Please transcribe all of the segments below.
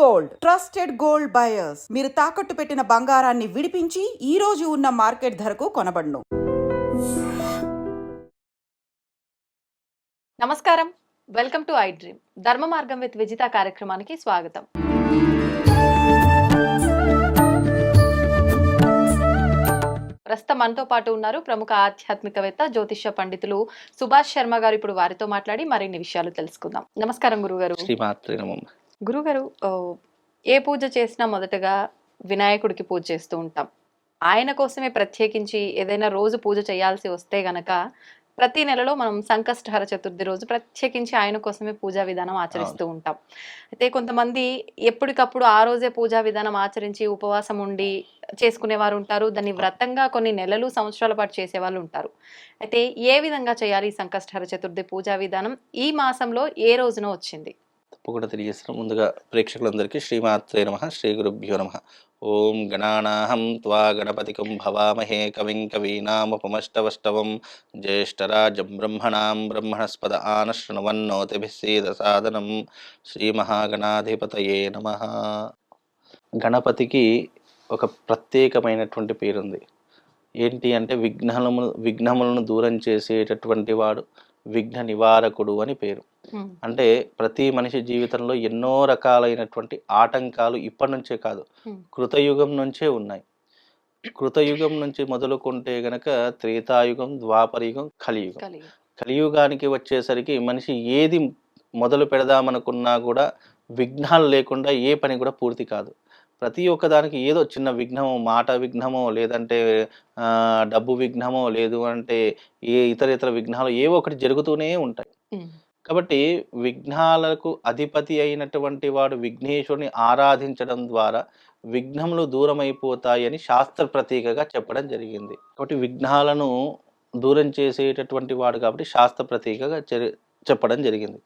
Gold trusted gold buyers మీరు తాకట్టు పెట్టిన బంగారాన్ని విడిపించి ఈ రోజు ఉన్న మార్కెట్ ధరకు కొనబడును. నమస్కారం. వెల్కమ్ టు ఐ డ్రీమ్ ధర్మ మార్గం విత్ విజిత కార్యక్రమానికి స్వాగతం. ప్రస్తుతం మనతో పాటు ఉన్నారు ప్రముఖ ఆధ్యాత్మికవేత్త జ్యోతిష్య పండితులు సుభాష్ శర్మ గారు. ఇప్పుడు వారితో మాట్లాడి మరిన్ని విషయాలు తెలుసుకుందాం. నమస్కారం గురుగారు. గురుగారు ఏ పూజ చేసినా మొదటగా వినాయకుడికి పూజ చేస్తూ ఉంటాం. ఆయన కోసమే ప్రత్యేకించి ఏదైనా రోజు పూజ చేయాల్సి వస్తే గనక ప్రతి నెలలో మనం సంకష్టహర చతుర్థి రోజు ప్రత్యేకించి ఆయన కోసమే పూజా విధానం ఆచరిస్తూ ఉంటాం. అయితే కొంతమంది ఎప్పటికప్పుడు ఆ రోజే పూజా విధానం ఆచరించి ఉపవాసం ఉండి చేసుకునే వారు ఉంటారు. దాన్ని వ్రతంగా కొన్ని నెలలు సంవత్సరాల పాటు చేసే వాళ్ళు ఉంటారు. అయితే ఏ విధంగా చేయాలి సంకష్టహర చతుర్థి పూజా విధానం? ఈ మాసంలో ఏ రోజున వచ్చింది. కూడా తెలియజేస్తున్నాం. ముందుగా ప్రేక్షకులందరికీ శ్రీమాత్రే నమ శ్రీ గురుభ్యో నమ. ఓం గణానాహం త్వా గణపతికం భవామహే కవిం కవీనాముపమష్టవష్టవం. జ్యేష్టరాజం బ్రహ్మణాం బ్రహ్మణస్పద ఆనశృణవన్నోతిభిస్సీద సాదనం శ్రీమహాగణాధిపతయే నమ. గణపతికి ఒక ప్రత్యేకమైనటువంటి పేరుంది. ఏంటి అంటే విఘ్నములు విఘ్నములను దూరం చేసేటటువంటి వాడు విఘ్న నివారకుడు అని పేరు. అంటే ప్రతి మనిషి జీవితంలో ఎన్నో రకాలైనటువంటి ఆటంకాలు ఇప్పటి నుంచే కాదు. కృతయుగం నుంచే ఉన్నాయి. కృతయుగం నుంచి మొదలుకుంటే గనక త్రేతాయుగం ద్వాపరయుగం కలియుగం. కలియుగానికి వచ్చేసరికి మనిషి ఏది మొదలు పెడదామనుకున్నా కూడా విఘ్నాలు లేకుండా ఏ పని కూడా పూర్తి కాదు. ప్రతి ఒక్క దానికి ఏదో చిన్న విఘ్నమో మాట విఘ్నమో లేదంటే డబ్బు విఘ్నమో లేదు అంటే ఏ ఇతర ఇతర విఘ్నాలు ఏవో ఒకటి జరుగుతూనే ఉంటాయి. కాబట్టి విఘ్నాలకు అధిపతి అయినటువంటి వాడు విఘ్నేశ్వరుని ఆరాధించడం ద్వారా విఘ్నములు దూరమైపోతాయని శాస్త్ర ప్రతీకగా చెప్పడం జరిగింది. కాబట్టి విఘ్నాలను దూరం చేసేటటువంటి వాడు కాబట్టి శాస్త్ర ప్రతీకగా చెప్పడం జరిగింది.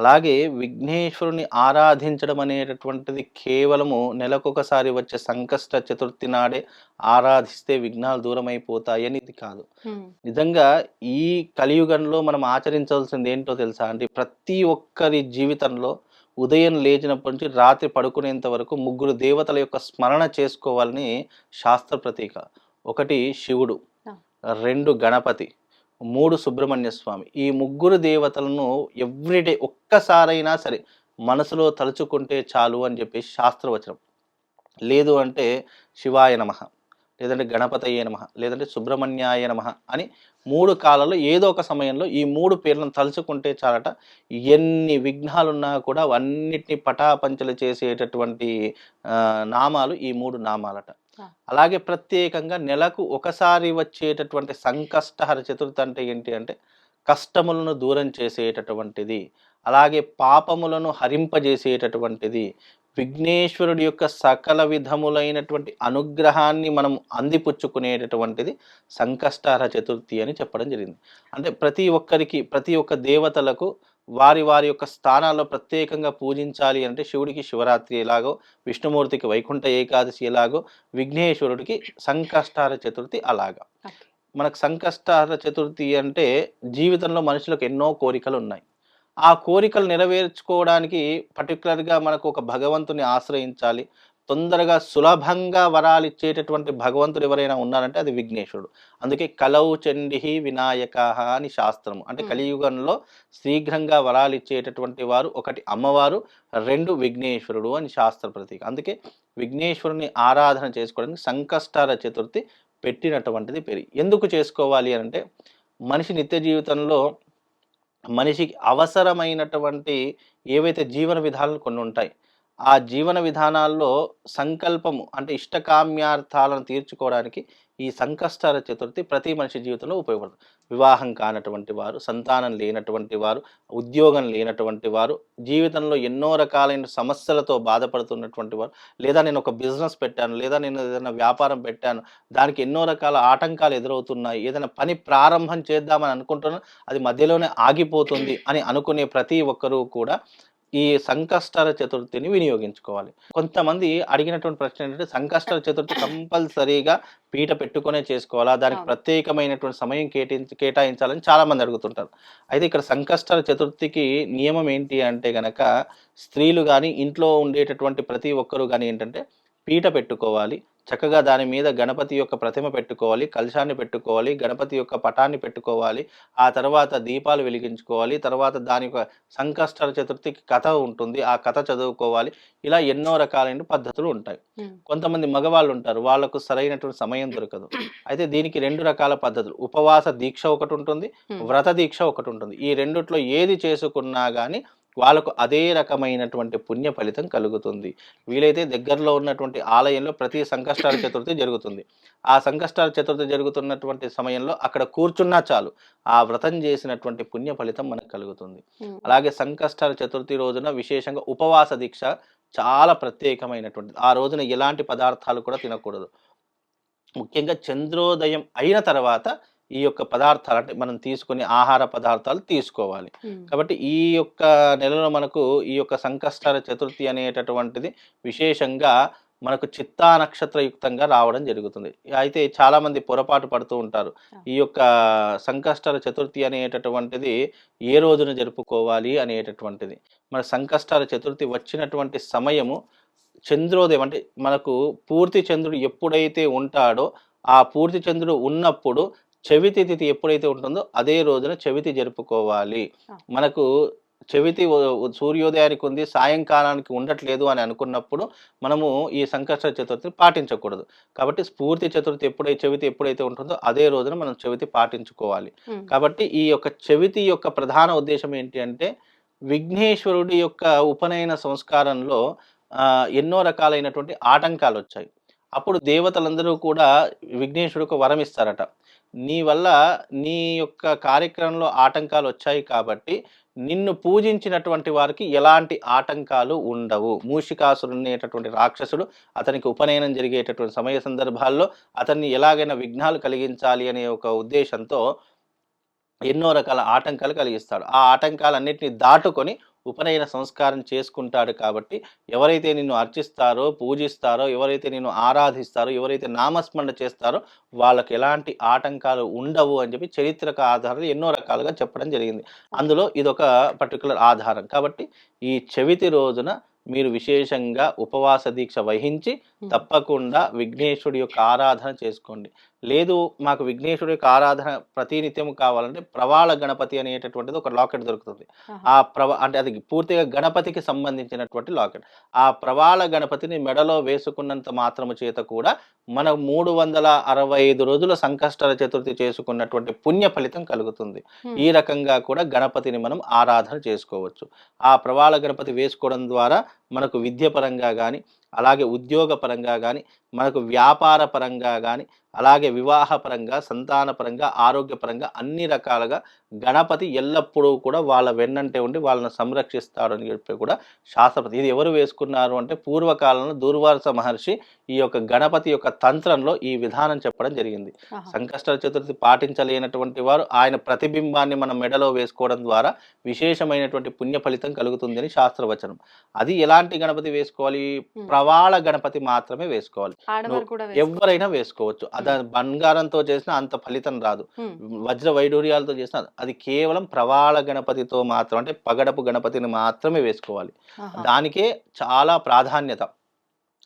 అలాగే విఘ్నేశ్వరుని ఆరాధించడం అనేటటువంటిది కేవలము నెలకొకసారి వచ్చే సంకష్ట చతుర్థి నాడే ఆరాధిస్తే విఘ్నాలు దూరమైపోతాయని ఇది కాదు. నిజంగా ఈ కలియుగంలో మనం ఆచరించాల్సింది ఏంటో తెలుసా అంటే ప్రతి ఒక్కరి జీవితంలో ఉదయం లేచినప్పటి నుంచి రాత్రి పడుకునేంత వరకు ముగ్గురు దేవతల యొక్క స్మరణ చేసుకోవాలని శాస్త్ర ప్రతీక. ఒకటి శివుడు. రెండు గణపతి మూడు సుబ్రహ్మణ్య స్వామి. ఈ ముగ్గురు దేవతలను ఎవ్రీడే ఒక్కసారైనా సరే మనసులో తలుచుకుంటే చాలు అని చెప్పేసి శాస్త్రవచనం. లేదు అంటే శివాయ నమ లేదంటే గణపతయ్య నమ లేదంటే సుబ్రహ్మణ్యాయ నమ అని మూడు కాలాల్లో ఏదో ఒక సమయంలో ఈ మూడు పేర్లను తలుచుకుంటే చాలట. ఎన్ని విఘ్నాలున్నా కూడా అన్నిటిని పటాపంచలు చేసేటటువంటి నామాలు ఈ మూడు నామాలట. అలాగే ప్రత్యేకంగా నెలకు ఒకసారి వచ్చేటటువంటి సంకష్టహర చతుర్థి అంటే ఏంటి అంటే కష్టములను దూరం చేసేటటువంటిది అలాగే పాపములను హరింపజేసేటటువంటిది విఘ్నేశ్వరుడి యొక్క సకల విధములైనటువంటి అనుగ్రహాన్ని మనం అందిపుచ్చుకునేటటువంటిది సంకష్టార చతుర్థి అని చెప్పడం జరిగింది. అంటే ప్రతి ఒక్కరికి ప్రతి ఒక్క దేవతలకు వారి వారి యొక్క స్థానాల్లో ప్రత్యేకంగా పూజించాలి అంటే శివుడికి శివరాత్రి ఎలాగో విష్ణుమూర్తికి వైకుంఠ ఏకాదశి ఎలాగో విఘ్నేశ్వరుడికి సంకష్టార చతుర్థి అలాగా. మనకు సంకష్టార చతుర్థి అంటే జీవితంలో మనుషులకు ఎన్నో కోరికలు ఉన్నాయి. ఆ కోరికలు నెరవేర్చుకోవడానికి పర్టికులర్గా మనకు ఒక భగవంతుని ఆశ్రయించాలి. తొందరగా సులభంగా వరాలు ఇచ్చేటటువంటి భగవంతుడు ఎవరైనా ఉన్నారంటే అది విఘ్నేశ్వరుడు అందుకే కలౌ చండిహి వినాయక అని శాస్త్రము. అంటే. కలియుగంలో శీఘ్రంగా వరాలు ఇచ్చేటటువంటి వారు ఒకటి అమ్మవారు రెండు విఘ్నేశ్వరుడు అని శాస్త్ర ప్రతీక. అందుకే విఘ్నేశ్వరుని ఆరాధన చేసుకోవడానికి సంకష్టార చతుర్థి పెట్టినటువంటిది పేరు. ఎందుకు చేసుకోవాలి అంటే మనిషి నిత్య జీవితంలో మనిషికి అవసరమైనటువంటి ఏవైతే జీవన విధానాలు కొన్ని ఉంటాయి ఆ జీవన విధానాల్లో సంకల్పము అంటే ఇష్టకామ్యార్థాలను తీర్చుకోవడానికి ఈ సంకష్టాల చతుర్థి ప్రతి మనిషి జీవితంలో ఉపయోగపడుతుంది. వివాహం కానటువంటి వారు సంతానం లేనటువంటి వారు ఉద్యోగం లేనటువంటి వారు జీవితంలో ఎన్నో రకాలైన సమస్యలతో బాధపడుతున్నటువంటి వారు లేదా నేను ఒక బిజినెస్ పెట్టాను లేదా నేను ఏదైనా వ్యాపారం పెట్టాను దానికి ఎన్నో రకాల ఆటంకాలు ఎదురవుతున్నాయి ఏదైనా పని ప్రారంభం చేద్దామని అనుకుంటున్నాను అది మధ్యలోనే ఆగిపోతుంది అని అనుకునే ప్రతి ఒక్కరూ కూడా ఈ సంకష్టర చతుర్థిని వినియోగించుకోవాలి. కొంతమంది అడిగినటువంటి ప్రశ్న ఏంటంటే సంకష్టర చతుర్థి కంపల్సరీగా పీట పెట్టుకునే చేసుకోవాలా? దానికి. ప్రత్యేకమైనటువంటి సమయం కేటాయించి కేటాయించాలని చాలా మంది అడుగుతుంటారు. అయితే ఇక్కడ సంకష్టర చతుర్థికి నియమం ఏంటి అంటే గనక స్త్రీలు కానీ ఇంట్లో ఉండేటటువంటి ప్రతి ఒక్కరు కానీ ఏంటంటే పీట పెట్టుకోవాలి. చక్కగా దాని మీద గణపతి యొక్క ప్రతిమ పెట్టుకోవాలి కలశాన్ని పెట్టుకోవాలి గణపతి యొక్క పటాన్ని పెట్టుకోవాలి ఆ తర్వాత దీపాలు వెలిగించుకోవాలి తర్వాత దాని యొక్క సంకష్టర చతుర్థికి కథ ఉంటుంది ఆ కథ చదువుకోవాలి. ఇలా ఎన్నో రకాలైన పద్ధతులు ఉంటాయి. కొంతమంది మగవాళ్ళు ఉంటారు వాళ్ళకు సరైనటువంటి సమయం దొరకదు. అయితే దీనికి రెండు రకాల పద్ధతులు. ఉపవాస దీక్ష ఒకటి ఉంటుంది. వ్రత దీక్ష ఒకటి ఉంటుంది. ఈ రెండిట్లో ఏది చేసుకున్నా కానీ వాళ్ళకు అదే రకమైనటువంటి పుణ్య ఫలితం కలుగుతుంది. వీలైతే దగ్గరలో ఉన్నటువంటి ఆలయంలో ప్రతి సంకష్టాల చతుర్థి జరుగుతుంది. ఆ సంకష్టాల చతుర్థి జరుగుతున్నటువంటి సమయంలో అక్కడ కూర్చున్నా చాలు. ఆ వ్రతం చేసినటువంటి పుణ్య ఫలితం మనకు కలుగుతుంది. అలాగే సంకష్టాల చతుర్థి రోజున విశేషంగా ఉపవాస దీక్ష చాలా ప్రత్యేకమైనటువంటిది ఆ రోజున ఎలాంటి పదార్థాలు కూడా తినకూడదు. ముఖ్యంగా చంద్రోదయం అయిన తర్వాత ఈ యొక్క పదార్థాలు అంటే మనం తీసుకునే ఆహార పదార్థాలు తీసుకోవాలి. కాబట్టి ఈ యొక్క నెలలో మనకు ఈ యొక్క సంకష్టాల చతుర్థి అనేటటువంటిది విశేషంగా మనకు చిత్తా నక్షత్రయుక్తంగా రావడం జరుగుతుంది. అయితే చాలా మంది పొరపాటు పడుతూ ఉంటారు. ఈ యొక్క సంకష్టాల చతుర్థి అనేటటువంటిది ఏ రోజున జరుపుకోవాలి అనేటటువంటిది. మన సంకష్టాల చతుర్థి వచ్చినటువంటి సమయము చంద్రోదయం అంటే మనకు పూర్తి చంద్రుడు ఎప్పుడైతే ఉంటాడో ఆ పూర్తి చంద్రుడు ఉన్నప్పుడు చవితి తిథి ఎప్పుడైతే ఉంటుందో అదే రోజున చవితి జరుపుకోవాలి. మనకు చవితి సూర్యోదయానికి ఉంది సాయంకాలానికి ఉండట్లేదు అని అనుకున్నప్పుడు మనము ఈ సంకష్ట చతుర్థిని పాటించకూడదు. కాబట్టి స్ఫూర్తి చతుర్థి ఎప్పుడైతే చవితి ఎప్పుడైతే ఉంటుందో అదే రోజున మనం చవితి పాటించుకోవాలి. కాబట్టి ఈ యొక్క చవితి యొక్క ప్రధాన ఉద్దేశం ఏంటి అంటే విఘ్నేశ్వరుడి యొక్క ఉపనయన సంస్కారంలో ఎన్నో రకాలైనటువంటి ఆటంకాలు వచ్చాయి అప్పుడు దేవతలందరూ కూడా విఘ్నేశ్వరుడికి వరం ఇస్తారట నీ వల్ల నీ యొక్క కార్యక్రమంలో ఆటంకాలు వచ్చాయి కాబట్టి నిన్ను పూజించినటువంటి వారికి ఎలాంటి ఆటంకాలు ఉండవు. మూషికాసురు అనేటటువంటి రాక్షసుడు అతనికి ఉపనయనం జరిగేటటువంటి సమయ సందర్భాల్లో అతన్ని ఎలాగైనా విఘ్నాలు కలిగించాలి అనే ఒక ఉద్దేశంతో ఎన్నో రకాల ఆటంకాలు కలిగిస్తాడు. ఆ ఆటంకాలన్నింటినీ దాటుకొని ఉపనయన సంస్కారం చేసుకుంటాడు కాబట్టి ఎవరైతే నిన్ను అర్చిస్తారో పూజిస్తారో ఎవరైతే నిన్ను ఆరాధిస్తారో ఎవరైతే నామస్మరణ చేస్తారో వాళ్ళకి ఎలాంటి ఆటంకాలు ఉండవు అని చెప్పి చరిత్రక ఆధారాలు ఎన్నో రకాలుగా చెప్పడం జరిగింది. అందులో ఇదొక పర్టికులర్ ఆధారం. కాబట్టి ఈ చవితి రోజున మీరు విశేషంగా ఉపవాస దీక్ష వహించి తప్పకుండా విఘ్నేశ్వరుడి యొక్క ఆరాధన చేసుకోండి. లేదు మాకు విఘ్నేశ్వరుడి యొక్క ఆరాధన ప్రతినిత్యం కావాలంటే ప్రవాళ గణపతి అనేటటువంటిది ఒక లాకెట్ దొరుకుతుంది. ఆ ప్రవ అంటే అది పూర్తిగా గణపతికి సంబంధించినటువంటి లాకెట్ ఆ ప్రవాళ గణపతిని మెడలో వేసుకున్నంత మాత్రము చేత కూడా మన మూడు వందల అరవై ఐదు రోజుల సంకష్టర చతుర్థి చేసుకున్నటువంటి పుణ్య ఫలితం కలుగుతుంది. ఈ రకంగా కూడా గణపతిని మనం ఆరాధన చేసుకోవచ్చు ఆ ప్రవాళ గణపతి వేసుకోవడం ద్వారా మనకు విద్య పరంగా కానీ అలాగే ఉద్యోగ పరంగా కానీ మనకు వ్యాపార పరంగా కానీ అలాగే వివాహ పరంగా సంతాన పరంగా ఆరోగ్యపరంగా అన్ని రకాలుగా గణపతి ఎల్లప్పుడూ కూడా వాళ్ళ వెన్నంటే ఉండి వాళ్ళని సంరక్షిస్తాడు అని చెప్పి కూడా శాస్త్రపతి ఇది ఎవరు వేసుకున్నారు అంటే పూర్వకాలంలో దూర్వాస మహర్షి ఈ యొక్క గణపతి యొక్క తంత్రంలో ఈ విధానం చెప్పడం జరిగింది. సంకష్ట చతుర్థి పాటించలేనటువంటి వారు ఆయన ప్రతిబింబాన్ని మన మెడలో వేసుకోవడం ద్వారా విశేషమైనటువంటి పుణ్య ఫలితం కలుగుతుందని శాస్త్రవచనం. అది ఎలాంటి గణపతి వేసుకోవాలి. ప్రవాళ గణపతి మాత్రమే వేసుకోవాలి. ఎవరైనా వేసుకోవచ్చు. అది బంగారంతో చేసిన అంత ఫలితం రాదు. వజ్ర వైడూర్యాలతో చేసిన అది కేవలం ప్రవాళ గణపతితో మాత్రం అంటే పగడపు గణపతిని మాత్రమే వేసుకోవాలి. దానికే చాలా ప్రాధాన్యత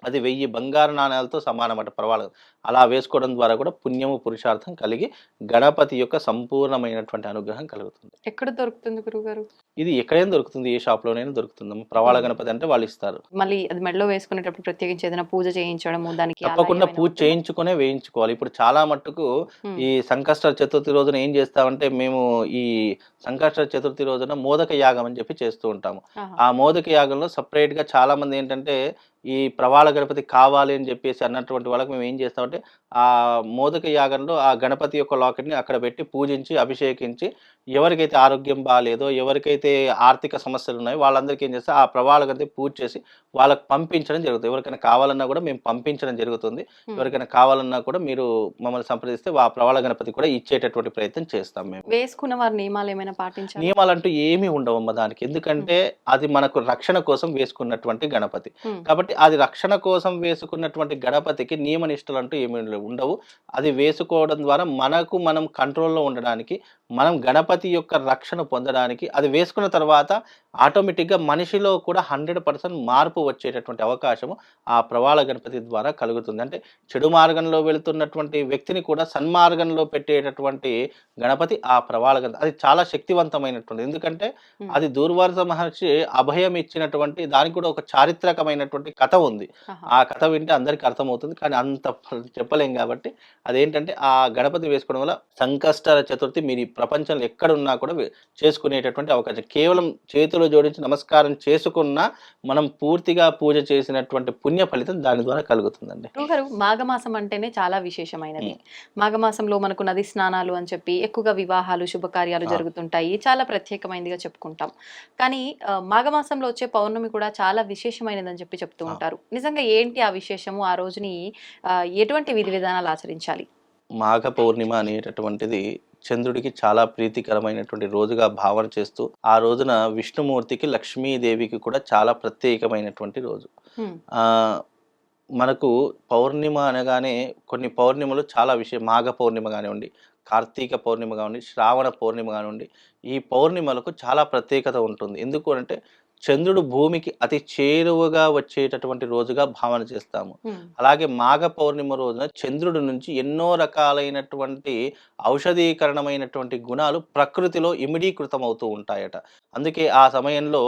అది వెయ్యి బంగారు నాణాలతో సమానమట ప్రవాళ అలా వేసుకోవడం ద్వారా కూడా పుణ్యము పురుషార్థం కలిగి గణపతి యొక్క సంపూర్ణమైనటువంటి అనుగ్రహం కలుగుతుంది. ఎక్కడ దొరుకుతుంది గురుగారు ఇది ఎక్కడైనా దొరుకుతుంది ఏ షాప్లోనైనా దొరుకుతుంది. ప్రవాళ గణపతి అంటే వాళ్ళు ఇస్తారు. మళ్ళీ అది మెడలో వేసుకునేటప్పుడు ప్రత్యేకించి ఏదైనా పూజ చేయించడము దానికి తప్పకుండా పూజ? చేయించుకునే వేయించుకోవాలి. ఇప్పుడు చాలా మట్టుకు. ఈ సంకష్ట చతుర్థి రోజున ఏం చేస్తామంటే మేము ఈ సంకష్ట చతుర్థి రోజున మోదక యాగం అని చెప్పి చేస్తూ ఉంటాము. ఆ మోదక యాగంలో separate గా చాలా మంది ఏంటంటే ఈ ప్రవాళ గణపతి కావాలి అని చెప్పేసి అన్నటువంటి వాళ్ళకి మేము ఏం చేస్తామంటే ఆ మోదక యాగంలో ఆ గణపతి యొక్క లాకెట్ని అక్కడ పెట్టి పూజించి అభిషేకించి ఎవరికైతే ఆరోగ్యం బాగాలేదో ఎవరికైతే ఆర్థిక సమస్యలు ఉన్నాయో వాళ్ళందరికీ ఏం చేస్తే ఆ ప్రవాళ గణపతి పూజ చేసి వాళ్ళకి పంపించడం జరుగుతుంది. ఎవరికైనా కావాలన్నా కూడా మేము పంపించడం జరుగుతుంది. ఎవరికైనా కావాలన్నా కూడా మీరు మమ్మల్ని సంప్రదిస్తే ఆ ప్రవాళ గణపతి కూడా ఇచ్చేటటువంటి ప్రయత్నం చేస్తాం మేము. వేసుకున్న వారి నియమాలు ఏమైనా పాటించాలి నియమాలంటూ ఏమీ ఉండవమ్మ దానికి. ఎందుకంటే అది మనకు రక్షణ కోసం వేసుకున్నటువంటి గణపతి. కాబట్టి అది రక్షణ కోసం వేసుకున్నటువంటి గణపతికి నియమ నిష్టలు అంటూ ఏమీ ఉండవు. అది వేసుకోవడం ద్వారా మనకు మనం కంట్రోల్లో ఉండడానికి మనం గణపతి యొక్క రక్షణ పొందడానికి అది వేసుకున్న తర్వాత ఆటోమేటిక్గా మనిషిలో కూడా హండ్రెడ్ పర్సెంట్ మార్పు వచ్చేటటువంటి అవకాశము ఆ ప్రవాళ గణపతి ద్వారా కలుగుతుంది అంటే చెడు మార్గంలో వెళుతున్నటువంటి వ్యక్తిని కూడా సన్మార్గంలో పెట్టేటటువంటి గణపతి ఆ ప్రవాళ గణపతి అది చాలా శక్తివంతమైనటువంటి ఎందుకంటే. అది దూర్వార్స మహర్షి అభయం ఇచ్చినటువంటి దానికి కూడా ఒక చారిత్రకమైనటువంటి కథ ఉంది. ఆ కథ వింటే అందరికీ అర్థమవుతుంది కానీ అంత చెప్పలేం కాబట్టి అదేంటంటే ఆ గణపతి వేసుకోవడం వల్ల సంకష్టాల చతుర్థి మీరు ఈ ప్రపంచంలో ఎక్కడున్నా కూడా చేసుకునేటటువంటి అవకాశం. కేవలం చేతులు జోడించి నమస్కారం చేసుకున్నా మనం పూర్తిగా పూజ చేసినటువంటి పుణ్య ఫలితం దాని ద్వారా కలుగుతుందండి. మాఘమాసం అంటేనే చాలా విశేషమైనది. మాఘమాసంలో మనకు నది స్నానాలు అని చెప్పి ఎక్కువగా వివాహాలు శుభకార్యాలు. జరుగుతుంటాయి. చాలా ప్రత్యేకమైనదిగా చెప్పుకుంటాం. కానీ మాఘమాసంలో వచ్చే పౌర్ణమి కూడా చాలా విశేషమైనదని చెప్పి చెప్తూ. ఉంటారు. నిజంగా ఏంటి ఆ విశేషము? ఆ రోజుని ఎటువంటి విధి విధానాలు ఆచరించాలి? మాఘ పౌర్ణిమ అనేటటువంటిది చంద్రుడికి చాలా ప్రీతికరమైనటువంటి రోజుగా భావన చేస్తూ ఆ రోజున విష్ణుమూర్తికి లక్ష్మీదేవికి కూడా చాలా ప్రత్యేకమైనటువంటి రోజు. మనకు పౌర్ణిమ అనగానే కొన్ని పౌర్ణిమలు చాలా విషయం మాఘ పౌర్ణిమ కానివ్వండి కార్తీక పౌర్ణిమ కానివ్వండి శ్రావణ పౌర్ణిమ కానివ్వండి ఈ పౌర్ణిమలకు చాలా ప్రత్యేకత ఉంటుంది. ఎందుకు అంటే చంద్రుడు భూమికి అతి చేరువగా వచ్చేటటువంటి రోజుగా భావన చేస్తాము. అలాగే మాఘ పౌర్ణిమ రోజున చంద్రుడి నుంచి ఎన్నో రకాలైనటువంటి ఔషధీకరణమైనటువంటి గుణాలు ప్రకృతిలో ఇమిడీకృతం అవుతూ ఉంటాయట. అందుకే ఆ సమయంలో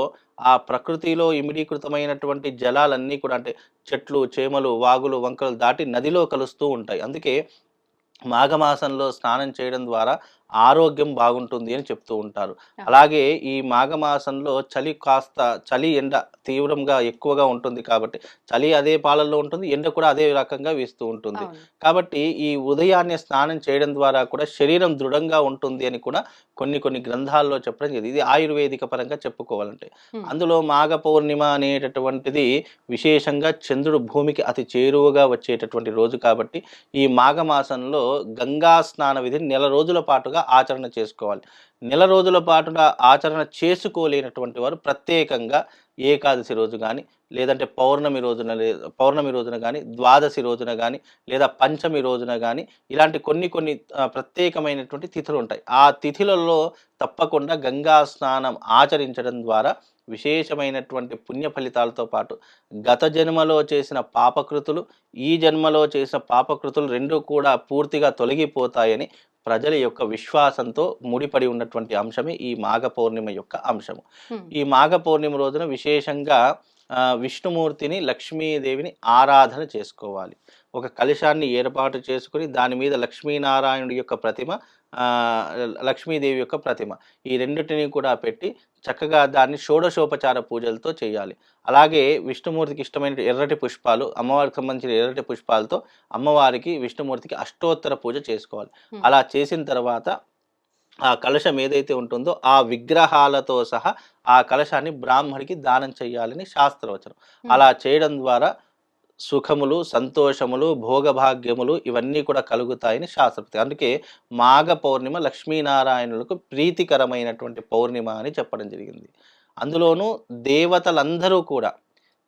ఆ ప్రకృతిలో ఇమిడీకృతమైనటువంటి జలాలన్నీ కూడా అంటే చెట్లు చేమలు వాగులు వంకలు దాటి నదిలో కలుస్తూ ఉంటాయి. అందుకే మాఘమాసంలో స్నానం చేయడం ద్వారా ఆరోగ్యం బాగుంటుంది అని చెప్తూ ఉంటారు. అలాగే ఈ మాఘమాసంలో చలి కాస్త చలి ఎండ తీవ్రంగా ఎక్కువగా ఉంటుంది కాబట్టి చలి అదే పాలల్లో ఉంటుంది ఎండ కూడా అదే రకంగా వీస్తూ ఉంటుంది. కాబట్టి ఈ ఉదయాన్నే స్నానం చేయడం ద్వారా కూడా శరీరం దృఢంగా ఉంటుంది అని కూడా కొన్ని కొన్ని గ్రంథాల్లో చెప్పడం జరిగింది. ఇది ఆయుర్వేదిక పరంగా చెప్పుకోవాలంటే. అందులో మాఘ పౌర్ణిమ అనేటటువంటిది విశేషంగా చంద్రుడు భూమికి అతి చేరువగా వచ్చేటటువంటి రోజు కాబట్టి ఈ మాఘమాసంలో గంగా స్నాన విధిని నెల రోజుల పాటుగా ఆచరణ చేసుకోవాలి. నెల రోజుల పాటుగా ఆచరణ చేసుకోలేనటువంటి వారు ప్రత్యేకంగా ఏకాదశి రోజు కానీ లేదంటే పౌర్ణమి రోజున పౌర్ణమి రోజున కానీ ద్వాదశి రోజున కానీ లేదా పంచమి రోజున కానీ ఇలాంటి కొన్ని కొన్ని ప్రత్యేకమైనటువంటి తిథులు ఉంటాయి. ఆ తిథులలో తప్పకుండా గంగా స్నానం ఆచరించడం ద్వారా విశేషమైనటువంటి పుణ్య ఫలితాలతో పాటు గత జన్మలో చేసిన పాపకృతులు ఈ జన్మలో చేసిన పాపకృతులు రెండు కూడా పూర్తిగా తొలగిపోతాయని ప్రజల యొక్క విశ్వాసంతో ముడిపడి ఉన్నటువంటి అంశమే ఈ మాఘ పౌర్ణిమ యొక్క అంశము. ఈ మాఘ పౌర్ణిమ రోజున విశేషంగా విష్ణుమూర్తిని లక్ష్మీదేవిని ఆరాధన చేసుకోవాలి ఒక కలశాన్ని ఏర్పాటు చేసుకుని దాని మీద లక్ష్మీనారాయణుడి యొక్క ప్రతిమ లక్ష్మీదేవి యొక్క ప్రతిమ ఈ రెండింటిని కూడా పెట్టి చక్కగా దాన్ని షోడశోపచార పూజలతో చేయాలి అలాగే విష్ణుమూర్తికి ఇష్టమైన ఎర్రటి పుష్పాలు అమ్మవారికి సంబంధించిన ఎర్రటి పుష్పాలతో అమ్మవారికి విష్ణుమూర్తికి అష్టోత్తర పూజ చేసుకోవాలి. అలా చేసిన తర్వాత ఆ కలశం ఏదైతే ఉంటుందో ఆ విగ్రహాలతో సహా ఆ కలశాన్ని బ్రాహ్మడికి దానం చేయాలని శాస్త్రవచనం. అలా చేయడం ద్వారా సుఖములు సంతోషములు భోగభాగ్యములు ఇవన్నీ కూడా కలుగుతాయని శాస్త్రపతి. అందుకే మాఘ పౌర్ణిమ లక్ష్మీనారాయణులకు ప్రీతికరమైనటువంటి పౌర్ణిమ అని చెప్పడం జరిగింది. అందులోనూ దేవతలందరూ కూడా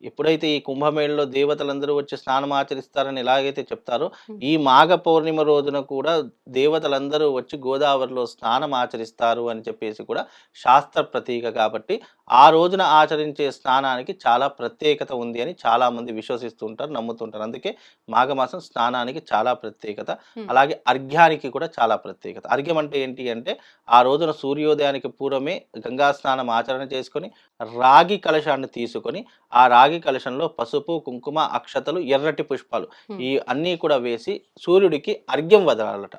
ఎప్పుడైతే ఈ కుంభమేళలో దేవతలందరూ వచ్చి స్నానం ఆచరిస్తారని ఎలాగైతే చెప్తారో ఈ మాఘ పౌర్ణిమ రోజున కూడా దేవతలందరూ వచ్చి గోదావరిలో స్నానం ఆచరిస్తారు అని చెప్పేసి కూడా శాస్త్ర ప్రతీక కాబట్టి ఆ రోజున ఆచరించే స్నానానికి చాలా ప్రత్యేకత ఉంది అని చాలా మంది విశ్వసిస్తూ ఉంటారు నమ్ముతుంటారు అందుకే మాఘమాసం స్నానానికి చాలా ప్రత్యేకత. అలాగే అర్ఘ్యానికి కూడా చాలా ప్రత్యేకత అర్ఘ్యం అంటే ఏంటి అంటే ఆ రోజున సూర్యోదయానికి పూర్వమే గంగా స్నానం ఆచరణ చేసుకొని రాగి కలశాన్ని తీసుకొని ఆ రాగి కలశంలో పసుపు కుంకుమ అక్షతలు ఎర్రటి పుష్పాలు. ఈ అన్నీ కూడా వేసి సూర్యుడికి అర్ఘ్యం వదలాలట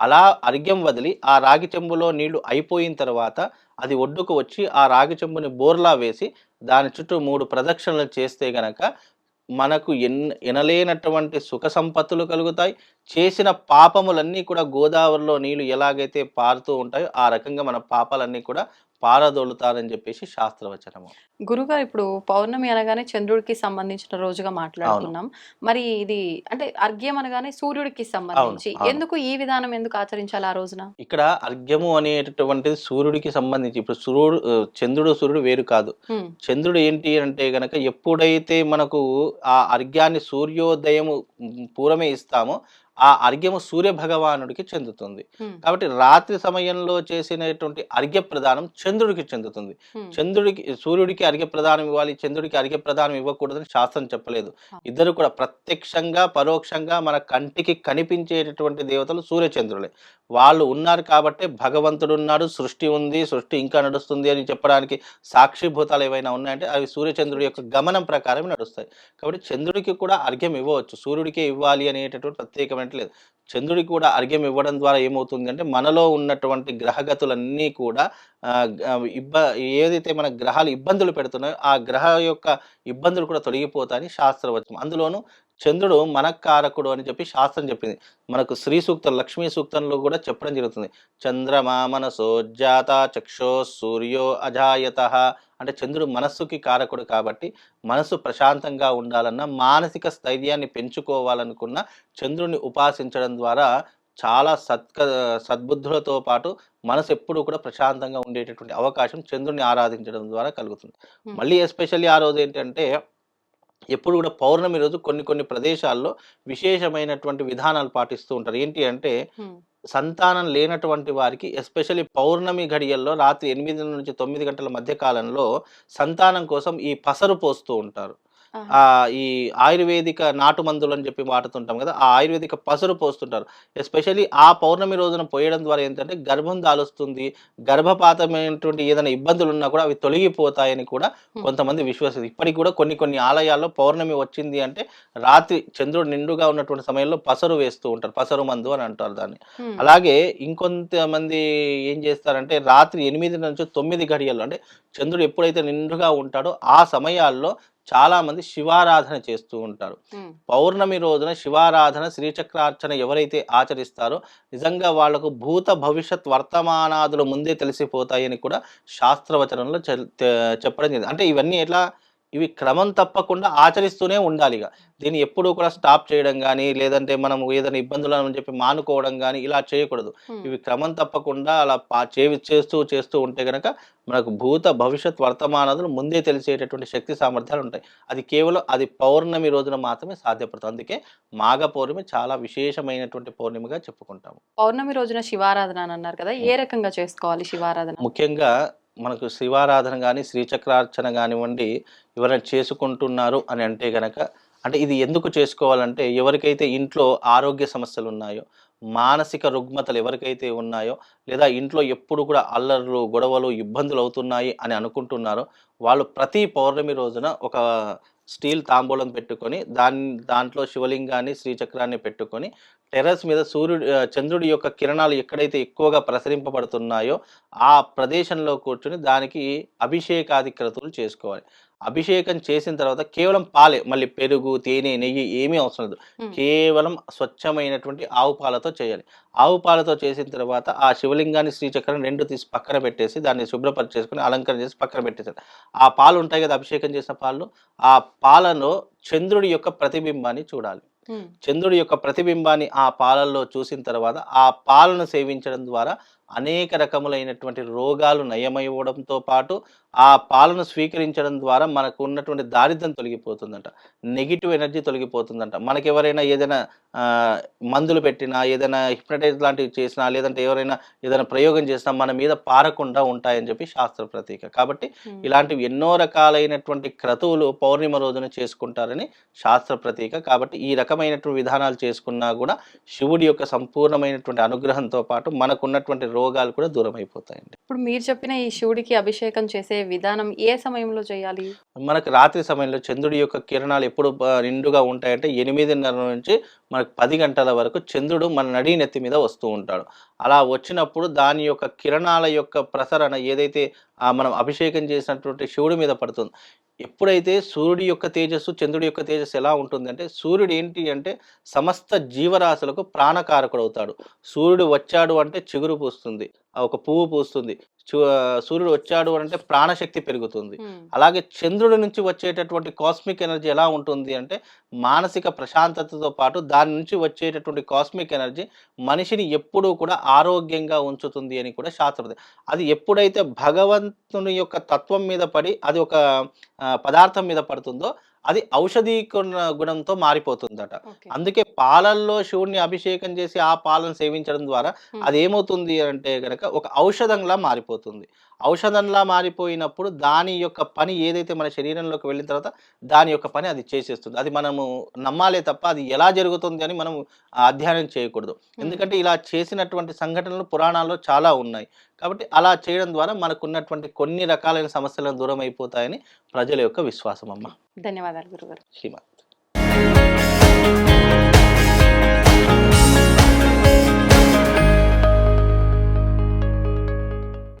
అలా అర్ఘ్యం వదిలి ఆ రాగి చెంబులో నీళ్ళు అయిపోయిన తర్వాత అది ఒడ్డుకు వచ్చి ఆ రాగి చెంబుని బోర్లా వేసి దాని చుట్టూ మూడు ప్రదక్షిణలు చేస్తే గనక మనకు ఎన్ ఎనలేనటువంటి సుఖ సంపత్తులు కలుగుతాయి. చేసిన పాపములన్నీ కూడా గోదావరిలో నీళ్ళు ఎలాగైతే పారుతూ ఉంటాయో ఆ రకంగా మన పాపాలన్నీ కూడా పారదోలుతారని చెప్పేసి శాస్త్రవచనము. గురుగారు ఇప్పుడు పౌర్ణమి అనగానే చంద్రుడికి సంబంధించిన రోజుగా మాట్లాడుతున్నాం మరి ఇది అంటే అర్ఘ్యం అనగానే సూర్యుడికి సంబంధించి. ఎందుకు ఈ విధానం ఎందుకు ఆచరించాలి ఆ రోజున? ఇక్కడ అర్ఘ్యము అనేటటువంటిది సూర్యుడికి సంబంధించి ఇప్పుడు సూర్యుడు చంద్రుడు సూర్యుడు వేరు కాదు. చంద్రుడు ఏంటి అంటే గనక ఎప్పుడైతే మనకు ఆ అర్ఘ్యాన్ని సూర్యోదయము మ్, పూర్వమే ఇస్తామో ఆ అర్ఘ్యము సూర్య భగవానుడికి చెందుతుంది. కాబట్టి రాత్రి సమయంలో చేసినటువంటి అర్ఘ్య ప్రదానం చంద్రుడికి చెందుతుంది. చంద్రుడికి సూర్యుడికి అర్ఘ్య ప్రదానం ఇవ్వాలి చంద్రుడికి అర్ఘ్య ప్రదానం ఇవ్వకూడదని శాస్త్రం చెప్పలేదు. ఇద్దరు కూడా ప్రత్యక్షంగా పరోక్షంగా మన కంటికి కనిపించేటటువంటి దేవతలు సూర్యచంద్రులే. వాళ్ళు ఉన్నారు కాబట్టి భగవంతుడు ఉన్నాడు సృష్టి ఉంది సృష్టి ఇంకా నడుస్తుంది అని చెప్పడానికి సాక్షిభూతాలు ఏవైనా ఉన్నాయంటే అవి సూర్యచంద్రుడి యొక్క గమనం ప్రకారం నడుస్తాయి. కాబట్టి చంద్రుడికి కూడా అర్ఘ్యం ఇవ్వవచ్చు. సూర్యుడికే ఇవ్వాలి అనేటటువంటి ప్రత్యేకమైన లేదు చంద్రుడికి కూడా అర్ఘ్యం ఇవ్వడం ద్వారా ఏమవుతుంది అంటే మనలో ఉన్నటువంటి గ్రహగతులన్నీ కూడా ఇబ్బ ఏదైతే మన గ్రహాలు ఇబ్బందులు పెడుతున్నాయో ఆ గ్రహ యొక్క ఇబ్బందులు కూడా తొలగిపోతాయని శాస్త్రవచనం. అందులోనూ చంద్రుడు మనకారకుడు అని చెప్పి శాస్త్రం చెప్పింది. మనకు శ్రీ సూక్తం లక్ష్మీ సూక్తంలో కూడా చెప్పడం జరుగుతుంది. చంద్రమా మనసో జాత చక్షో సూర్యో అజాయత అంటే చంద్రుడు మనస్సుకి కారకుడు కాబట్టి మనసు ప్రశాంతంగా ఉండాలన్నా మానసిక స్థైర్యాన్ని పెంచుకోవాలనుకున్న చంద్రుడిని ఉపాసించడం ద్వారా చాలా సత్క సద్బుద్ధులతో పాటు మనసు ఎప్పుడూ కూడా ప్రశాంతంగా ఉండేటటువంటి అవకాశం చంద్రుని ఆరాధించడం ద్వారా కలుగుతుంది. మళ్ళీ ఎస్పెషల్లీ ఆ రోజు ఏంటంటే ఎప్పుడు కూడా పౌర్ణమి రోజు కొన్ని కొన్ని ప్రదేశాల్లో విశేషమైనటువంటి విధానాలు పాటిస్తూ ఉంటారు. ఏంటి అంటే సంతానం లేనటువంటి వారికి ఎస్పెషల్లీ పౌర్ణమి ఘడియల్లో రాత్రి ఎనిమిది నుంచి తొమ్మిది గంటల మధ్య కాలంలో సంతానం కోసం ఈ పసరు పోస్తూ ఉంటారు. ఈ ఆయుర్వేదిక నాటు మందులు అని చెప్పి వాడుతుంటాం కదా ఆ ఆయుర్వేదిక పసరు పోస్తుంటారు. ఎస్పెషల్లీ ఆ పౌర్ణమి రోజున పోయడం ద్వారా ఏంటంటే గర్భం దాలుస్తుంది గర్భపాతమైనటువంటి ఏదైనా ఇబ్బందులు ఉన్నా కూడా అవి తొలగిపోతాయని కూడా. కొంతమంది విశ్వసిస్తారు. ఇప్పటికి కూడా కొన్ని కొన్ని ఆలయాల్లో పౌర్ణమి వచ్చింది అంటే రాత్రి చంద్రుడు నిండుగా ఉన్నటువంటి సమయంలో పసరు వేస్తూ ఉంటారు. పసరు మందు అని అంటారు దాన్ని. అలాగే ఇంకొంతమంది ఏం చేస్తారంటే రాత్రి ఎనిమిది నుంచి తొమ్మిది గడియల్లో అంటే చంద్రుడు ఎప్పుడైతే నిండుగా ఉంటాడో ఆ సమయాల్లో చాలా మంది శివారాధన చేస్తూ ఉంటారు. పౌర్ణమి రోజున శివారాధన శ్రీచక్రార్చన ఎవరైతే ఆచరిస్తారో నిజంగా వాళ్ళకు భూత భవిష్యత్ వర్తమానాదులు ముందే తెలిసిపోతాయని కూడా శాస్త్రవచనంలో చెప్పడం జరిగింది. అంటే ఇవన్నీ ఎట్లా ఇవి క్రమం తప్పకుండా ఆచరిస్తూనే ఉండాలి ఇక. దీన్ని ఎప్పుడూ కూడా స్టాప్ చేయడం కానీ లేదంటే మనం ఏదైనా ఇబ్బందులు అని చెప్పి మానుకోవడం కానీ ఇలా చేయకూడదు. ఇవి క్రమం తప్పకుండా అలా పా చేవి చేస్తూ చేస్తూ ఉంటే కనుక మనకు భూత భవిష్యత్ వర్తమానాలు ముందే తెలిసేటటువంటి శక్తి సామర్థ్యాలు ఉంటాయి. అది కేవలం అది పౌర్ణమి రోజున మాత్రమే సాధ్యపడుతుంది. అందుకే మాఘ పౌర్ణమి చాలా విశేషమైనటువంటి పౌర్ణమిగా చెప్పుకుంటాము. పౌర్ణమి రోజున శివారాధన అని అన్నారు కదా ఏ రకంగా చేసుకోవాలి శివారాధన? ముఖ్యంగా మనకు శివారాధన కానీ శ్రీచక్రార్చన కానివ్వండి ఎవరైనా చేసుకుంటున్నారు అని అంటే గనక అంటే ఇది ఎందుకు చేసుకోవాలంటే ఎవరికైతే ఇంట్లో ఆరోగ్య సమస్యలు ఉన్నాయో మానసిక రుగ్మతలు ఎవరికైతే ఉన్నాయో లేదా ఇంట్లో ఎప్పుడు కూడా అల్లర్లు గొడవలు ఇబ్బందులు అవుతున్నాయి అని అనుకుంటున్నారో వాళ్ళు ప్రతి పౌర్ణమి రోజున ఒక స్టీల్ తాంబూలం పెట్టుకొని దాని దాంట్లో శివలింగాన్ని శ్రీచక్రాన్ని పెట్టుకొని టెర్రస్ మీద సూర్యుడు చంద్రుడి యొక్క కిరణాలు ఎక్కడైతే ఎక్కువగా ప్రసరింపబడుతున్నాయో ఆ ప్రదేశంలో కూర్చుని దానికి అభిషేకాది క్రతువులు చేసుకోవాలి. అభిషేకం చేసిన తర్వాత కేవలం పాలే మళ్ళీ పెరుగు తేనె నెయ్యి ఏమీ అవసరం లేదు. కేవలం స్వచ్ఛమైనటువంటి ఆవు పాలతో చేయాలి. ఆవు పాలతో చేసిన తర్వాత ఆ శివలింగాన్ని శ్రీచక్రం రెండు తీసి పక్కన పెట్టేసి దాన్ని శుభ్రపరిచేసుకుని అలంకరణ చేసి పక్కన పెట్టేసారు ఆ పాలు ఉంటాయి కదా అభిషేకం చేసిన పాలు. ఆ పాలలో చంద్రుడి యొక్క ప్రతిబింబాన్ని చూడాలి. చంద్రుడి యొక్క ప్రతిబింబాన్ని ఆ పాలల్లో చూసిన తర్వాత ఆ పాలను సేవించడం ద్వారా అనేక రకములైనటువంటి రోగాలు నయమైవడంతో పాటు ఆ పాలను స్వీకరించడం ద్వారా మనకు ఉన్నటువంటి దారిద్ర్యం తొలగిపోతుందంట. Negative energy తొలగిపోతుందంట. మనకి ఎవరైనా ఏదైనా మందులు పెట్టినా ఏదైనా హిప్నటైజ్ లాంటివి చేసినా లేదంటే ఎవరైనా ఏదైనా ప్రయోగం చేసినా మన మీద పారకుండా ఉంటాయని చెప్పి శాస్త్ర ప్రతీక. కాబట్టి. ఇలాంటివి ఎన్నో రకాలైనటువంటి క్రతువులు పౌర్ణిమ రోజున చేసుకుంటారని శాస్త్ర ప్రతీక. కాబట్టి ఈ రకమైనటువంటి విధానాలు చేసుకున్నా కూడా శివుడి యొక్క సంపూర్ణమైనటువంటి అనుగ్రహంతో పాటు మనకున్నటువంటి రోగాలు కూడా దూరం అయిపోతాయండి ఇప్పుడు మీరు చెప్పిన ఈ శివుడికి అభిషేకం చేసే విధానం ఏ సమయంలో చేయాలి? మనకు రాత్రి సమయంలో చంద్రుడి యొక్క కిరణాలు ఎప్పుడు నిండుగా ఉంటాయంటే ఎనిమిదిన్నర నుంచి మనకు పది గంటల వరకు చంద్రుడు మన నడి నెత్తి మీద వస్తూ ఉంటాడు. అలా వచ్చినప్పుడు దాని యొక్క కిరణాల యొక్క ప్రసరణ ఏదైతే ఆ మనం అభిషేకం చేసినటువంటి శివుడి మీద పడుతుంది ఎప్పుడైతే సూర్యుడి యొక్క తేజస్సు చంద్రుడి యొక్క తేజస్సు ఎలా ఉంటుందంటే సూర్యుడు ఏంటి అంటే సమస్త జీవరాశులకు ప్రాణకారకుడు అవుతాడు సూర్యుడు వచ్చాడు అంటే చిగురు పూస్తుంది. ఒక పువ్వు పూస్తుంది. సూర్యుడు వచ్చాడు అంటే ప్రాణశక్తి పెరుగుతుంది. అలాగే చంద్రుడి నుంచి వచ్చేటటువంటి కాస్మిక్ ఎనర్జీ ఎలా ఉంటుంది అంటే మానసిక ప్రశాంతతతో పాటు దాని నుంచి వచ్చేటటువంటి కాస్మిక్ ఎనర్జీ మనిషిని ఎప్పుడూ కూడా ఆరోగ్యంగా ఉంచుతుంది అని కూడా శాస్త్రం అది ఎప్పుడైతే భగవంతుని యొక్క తత్వం మీద పడి అది ఒక పదార్థం మీద పడుతుందో అది ఔషధీ గుణ- గుణంతో మారిపోతుందట. అందుకే పాలల్లో శివుణ్ణి అభిషేకం చేసి ఆ పాలను సేవించడం ద్వారా. అది ఏమవుతుంది అంటే గనక ఒక ఔషధంలా మారిపోతుంది ఔషధంలా మారిపోయినప్పుడు దాని యొక్క పని ఏదైతే మన శరీరంలోకి వెళ్ళిన తర్వాత దాని యొక్క పని అది చేసేస్తుంది. అది మనము నమ్మాలే తప్ప అది ఎలా జరుగుతుంది అని మనం అధ్యయనం చేయకూడదు. ఎందుకంటే ఇలా చేసినటువంటి సంఘటనలు పురాణాల్లో చాలా ఉన్నాయి. కాబట్టి అలా చేయడం ద్వారా మనకు ఉన్నటువంటి కొన్ని రకాలైన సమస్యలను దూరం అయిపోతాయని ప్రజల యొక్క విశ్వాసం అమ్మ. ధన్యవాదాలు గురుగారు. శ్రీమత్